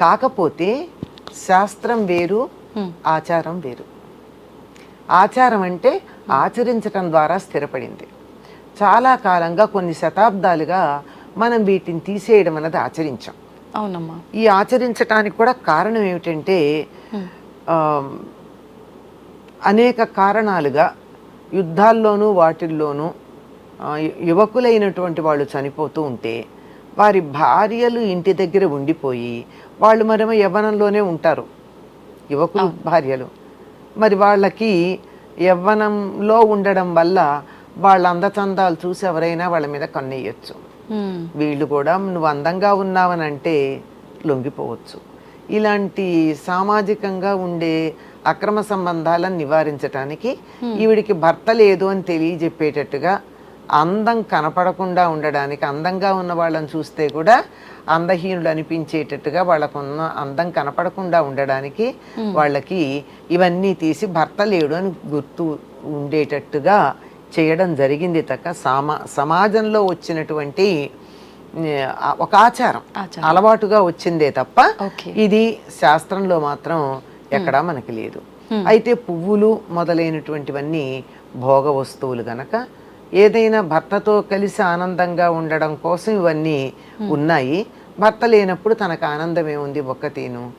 కాకపోతే శాస్త్రం వేరు. ఆచారం వేరు. ఆచారం అంటే ఆచరించటం ద్వారా స్థిరపడింది. చాలా కాలంగా కొన్ని శతాబ్దాలుగా మనం వీటిని తీసేయడం అన్నది ఆచరించాం. అవునమ్మా. ఈ ఆచరించటానికి కూడా కారణం ఏమిటంటే అనేక కారణాలుగా యుద్ధాల్లోనూ వాటిల్లోనూ యువకులైనటువంటి వాళ్ళు చనిపోతూ ఉంటే వారి భార్యలు ఇంటి దగ్గర ఉండిపోయి వాళ్ళు మరేమో యవ్వనంలోనే ఉంటారు. యువకులు భార్యలు. మరి వాళ్ళకి యవ్వనంలో ఉండడం వల్ల వాళ్ళ అందచందాలు చూసి ఎవరైనా వాళ్ళ మీద కన్నెయ్యొచ్చు హ్మ్. వీళ్ళు కూడా నువ్వు అందంగా ఉన్నావనంటే లొంగిపోవచ్చు. ఇలాంటి సామాజికంగా ఉండే అక్రమ సంబంధాలను నివారించటానికి ఈవిడికి భర్త లేదు అని తెలియజెప్పేటట్టుగా అందం కనపడకుండా ఉండడానికి అందంగా ఉన్న వాళ్ళని చూస్తే కూడా అందహీనులు అనిపించేటట్టుగా వాళ్ళకున్న అందం కనపడకుండా ఉండడానికి వాళ్ళకి ఇవన్నీ తీసి భర్త లేడు అని గుర్తు ఉండేటట్టుగా చేయడం జరిగింది తక్క. సామా సమాజంలో వచ్చినటువంటి ఒక ఆచారం. అలవాటుగా వచ్చిందే తప్ప ఇది శాస్త్రంలో మాత్రం ఎక్కడా మనకి లేదు. అయితే పువ్వులు మొదలైనటువంటివన్నీ భోగ వస్తువులు గనక ఏదైనా భర్తతో కలిసి ఆనందంగా ఉండడం కోసం ఇవన్నీ ఉన్నాయి. భర్త లేనప్పుడు తనకు ఆనందం ఏముంది ఒక్కతీను?